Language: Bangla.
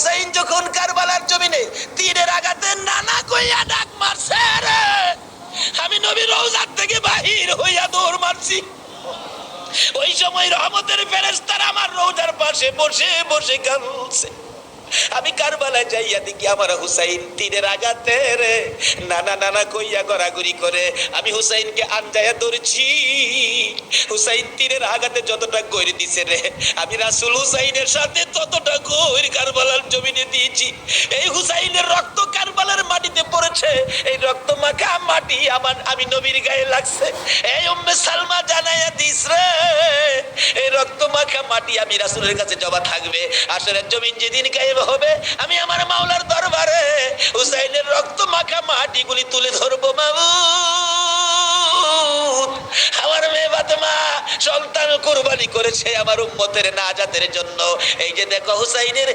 হুসাইন যখন কারবালার জমিনে তীরের আঘাতে নানা কইয়া ডাক মারছে রে আমি নবী রওজার থেকে বাহির হইয়া দৌড় মারছি। ওই সময় রহমতের ফেরেস্তার আমার রোজার পাশে বসে বসে কাঁদছে। আমি কারবালায় যাইয়া দেখি আমার হুসাইন তীরের আঘাতে রে, নানা নানা কইয়া গড়াগড়ি করে। আমি হুসাইনকে আনজায়া ধরছি। হুসাইন তীরের আঘাতে যতটা গড়ি দিছে রে, আমি রাসুল হুসাইনের সাথে ততটা গৈর কারবালার জমিনে দিয়েছি। এই হুসাইনের রক্ত কারবালার মাটিতে পড়েছে। এই রক্ত মাখা মাটি আমার, আমি নবীর গায়ে লাগছে। এই উম্মে সালমা জানাইয়া দিস রে, এই রক্ত মাখা মাটি আমি রাসুলের কাছে জবা থাকবে। আসলে জমিন যেদিন গায়েব হবে, আমি আমার মাওলার দরবারে হুসাইনের রক্ত মাখা মাটিগুলি তুলে ধরবো মাবু আমার মেয়ে বাতমা সন্তান কোরবানি করেছে আমার উম্মতের নাজাতের জন্য। এই যে দেখো হুসাইনের